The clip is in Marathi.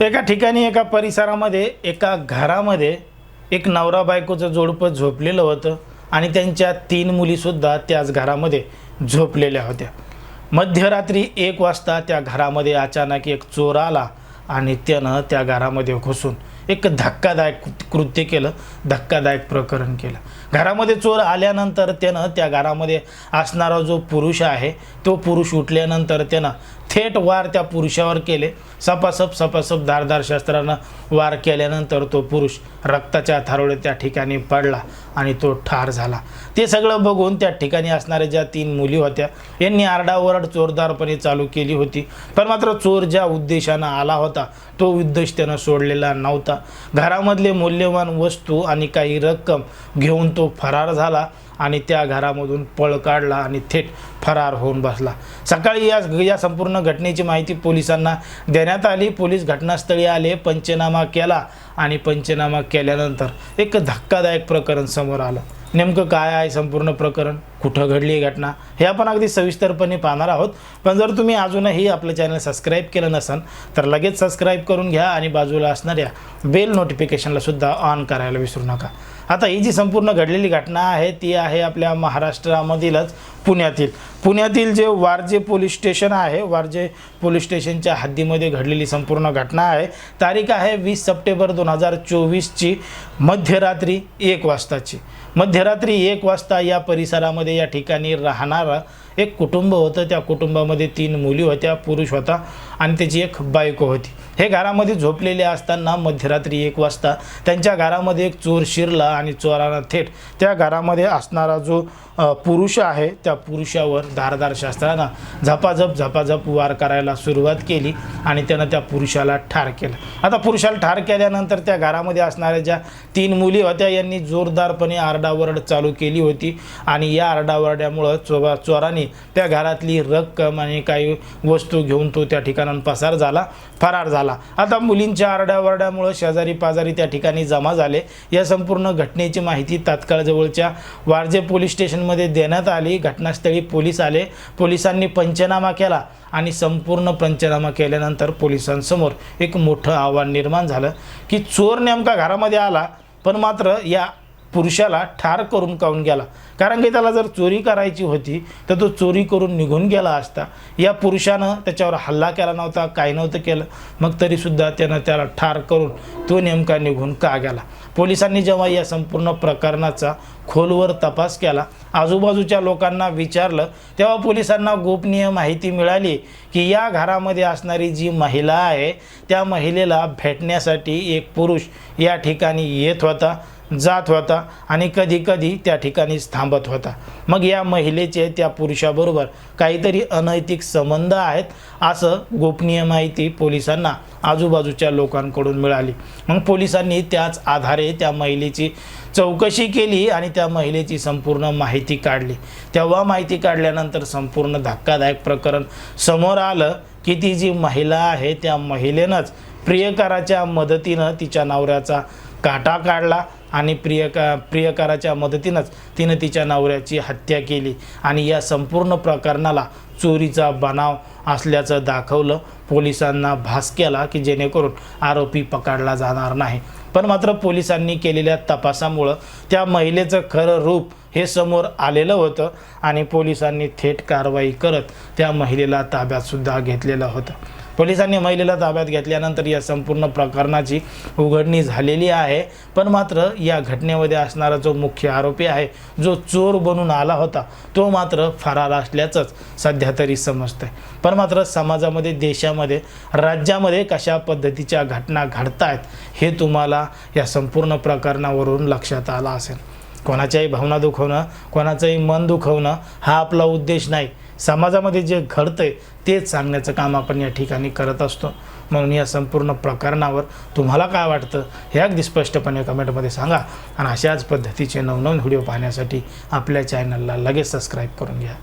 एका ठिकाणी एका परिसरामध्ये एका घरामध्ये एक नवरा बायकोचं जोडपं झोपलेलं होतं आणि त्यांच्या तीन मुलीसुद्धा त्याच घरामध्ये झोपलेल्या होत्या. मध्यरात्री एक वाजता त्या घरामध्ये अचानक एक चोर आला आणि त्यानं त्या घरामध्ये घुसून एक धक्कादायक कृत्य केलं धक्कादायक प्रकरण केलं. घरामध्ये चोर आल्यानंतर त्यानं त्या घरामध्ये असणारा जो पुरुष आहे तो पुरुष उठल्यानंतर त्यानं थेट वार त्या पुरुषावर केले. सपासप सपासप धारदार शस्त्रानं वार केल्यानंतर तो पुरुष रक्ताच्या थारोळे त्या ठिकाणी पडला आणि तो ठार झाला. ते सगळं बघून त्या ठिकाणी असणाऱ्या ज्या तीन मुली होत्या यांनी आरडाओरड चोरदारपणे चालू केली होती. पण मात्र चोर ज्या उद्देशानं आला होता तो उद्देश त्यानं सोडलेला नव्हता. घरामधले मौल्यवान वस्तू आणि काही रक्कम घेऊन तो फरार झाला. आणि त्या घरामधून पळ काढला आणि थेट फरार होऊन बसला. सकाळी या या संपूर्ण घटनेची माहिती पोलिसांना देण्यात आली. पोलीस घटनास्थळी आले पंचनामा केला आणि पंचनामा केल्यानंतर एक धक्कादायक प्रकरण समोर आलं. नेमकं काय आहे संपूर्ण प्रकरण? कुठं घडली ही घटना? हे आपण अगदी सविस्तरपणे पाहणार आहोत. पण जर तुम्ही अजूनही आपलं चॅनल सबस्क्राईब केलं नसाल तर लगेच सबस्क्राईब करून घ्या आणि बाजूला असणाऱ्या बेल नोटिफिकेशनला सुद्धा ऑन करायला विसरू नका. आता ही जी संपूर्ण घडलेली घटना आहे ती आहे आपल्या महाराष्ट्रामधीलच पुण्यातील. पुण्यातील जे वारजे पोलीस स्टेशन आहे वारजे पोलीस स्टेशनच्या हद्दीमध्ये घडलेली संपूर्ण घटना आहे. तारीख आहे वीस सप्टेंबर दोन हजार चोवीसची मध्यरात्री एक वाजताची. मध्यरात्री एक वाजता या परिसरामध्ये या ठिकाणी राहणारं एक कुटुंब होतं. त्या कुटुंबामध्ये तीन मुली होत्या पुरुष होता. आणि त्याची एक बायको होती. हे घरामध्ये झोपलेले असताना मध्यरात्री एक वाजता त्यांच्या घरामध्ये एक चोर शिरला आणि चोरानं थेट त्या घरामध्ये असणारा जो पुरुष आहे त्या पुरुषावर धारदार शस्त्रानं झपाझप झपाझप वार करायला सुरुवात केली आणि त्यानं त्या पुरुषाला ठार केलं. आता पुरुषाला ठार केल्यानंतर त्या घरामध्ये असणाऱ्या ज्या तीन मुली होत्या यांनी जोरदारपणे आरडाओरड चालू केली होती आणि या आरडाओरड्यामुळं चोरा चोराने त्या घरातली रक्कम आणि काही वस्तू घेऊन तो त्या ठिकाणी ठिकाणाहून पसार झाला फरार झाला. आता मुलींच्या आरड्यावरड्यामुळं शेजारी पाजारी त्या ठिकाणी जमा झाले. या संपूर्ण घटनेची माहिती तात्काळ जवळच्या वारजे पोलीस स्टेशनमध्ये देण्यात आली. घटनास्थळी पोलीस आले. पोलिसांनी पंचनामा केला आणि संपूर्ण पंचनामा केल्यानंतर पोलिसांसमोर एक मोठं आव्हान निर्माण झालं की चोर नेमका घरामध्ये आला पण मात्र या पुरुषाला ठार करून काऊन गेला? कारण की त्याला जर चोरी करायची होती तर तो चोरी करून निघून गेला असता. या पुरुषानं त्याच्यावर हल्ला केला नव्हता काय नव्हतं केलं. मग तरीसुद्धा त्यानं त्याला ठार करून तो नेमका निघून का गेला? पोलिसांनी जेव्हा या संपूर्ण प्रकरणाचा खोलवर तपास केला. आजूबाजूच्या लोकांना विचारलं तेव्हा पोलिसांना गोपनीय माहिती मिळाली की या घरामध्ये असणारी जी महिला आहे त्या महिलेला भेटण्यासाठी एक पुरुष या ठिकाणी येत होता जात होता आणि कधी कधी त्या ठिकाणीच थांबत होता. मग या महिलेचे त्या पुरुषाबरोबर काहीतरी अनैतिक संबंध आहेत असं गोपनीय माहिती पोलिसांना आजूबाजूच्या लोकांकडून मिळाली. मग पोलिसांनी त्याच आधारे त्या महिलेची चौकशी केली आणि त्या महिलेची संपूर्ण माहिती काढली. तेव्हा माहिती काढल्यानंतर संपूर्ण धक्कादायक प्रकरण समोर आलं की ती जी महिला आहे त्या महिलेनंच प्रियकराच्या मदतीनं तिच्या नवऱ्याचा काटा काढला आणि प्रियका प्रियकराच्या मदतीनंच तिनं तिच्या नवऱ्याची हत्या केली. आणि या संपूर्ण प्रकरणाला चोरीचा बनाव असल्याचं दाखवलं. पोलिसांना भास केला की जेणेकरून आरोपी पकडला जाणार नाही. पण मात्र पोलिसांनी केलेल्या तपासामुळं त्या महिलेचं खरं रूप हे समोर आलेलं होतं आणि पोलिसांनी थेट कारवाई करत त्या महिलेला ताब्यातसुद्धा घेतलेलं होतं. पोलिसांनी महिलेला ताब्यात घेतल्यानंतर या संपूर्ण प्रकरणाची उघडणी झालेली आहे. पण मात्र या घटनेमध्ये असणारा जो मुख्य आरोपी आहे जो चोर बनून आला होता तो मात्र फरार असल्याचंच सध्या तरी समजतंय. पण मात्र समाजामध्ये देशामध्ये राज्यामध्ये कशा पद्धतीच्या घटना घडत आहेत हे तुम्हाला या संपूर्ण प्रकरणावरून लक्षात आलं असेल. कोणाच्याही भावना दुखवणं कोणाचंही मन दुखवणं हा आपला उद्देश नाही. समाजामध्ये जे घडतं आहे तेच सांगण्याचं काम आपण या ठिकाणी करत असतो. म्हणून या संपूर्ण प्रकरणावर तुम्हाला काय वाटतं हे अगदी स्पष्टपणे कमेंटमध्ये सांगा. आणि अशाच पद्धतीचे नवनवीन व्हिडिओ पाहण्यासाठी आपल्या चॅनलला लगेच सबस्क्राईब करून घ्या.